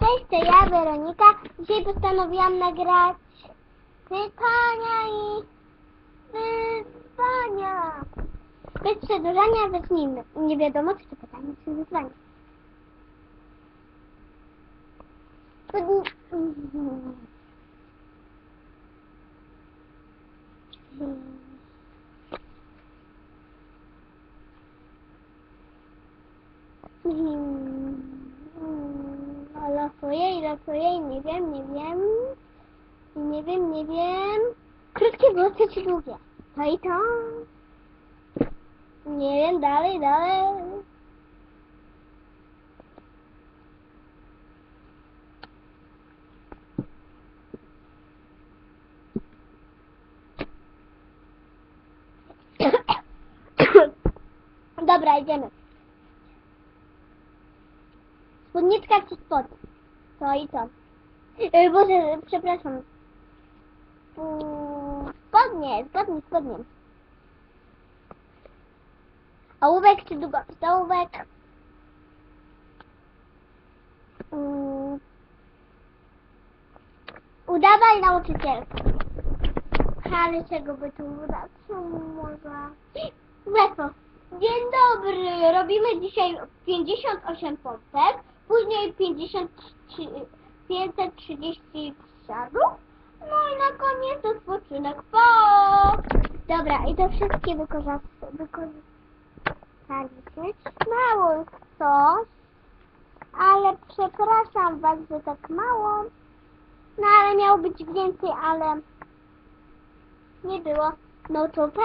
Cześć, to ja, Weronika. Dzisiaj postanowiłam nagrać pytania i wyzwania. Bez przedłużania zacznijmy. Nie wiadomo, czy to pytanie, czy wyzwanie. Losuję losuję i nie wiem, nie wiem. Nie wiem, nie wiem. Krótkie włosy czy długie? To i to. Nie wiem, dalej, dalej. Dobra, idziemy. Spódniczka czy spod? To i to. Yy, Boże, przepraszam. Mm, Spodnie, spodnie, spodnie. Ołówek czy długopis? Ołówek. Mm. Udawaj nauczycielkę. Ale czego by tu udać? Może... Łatwo. Dzień dobry. Robimy dzisiaj 58 pompek, później 53, 530 wsiadów, no i na koniec odpoczynek. Po! Dobra, i to wszystkie wykorzystaliśmy. Mało coś, ale przepraszam Was, że tak mało. No ale miało być więcej, ale nie było. No to pa!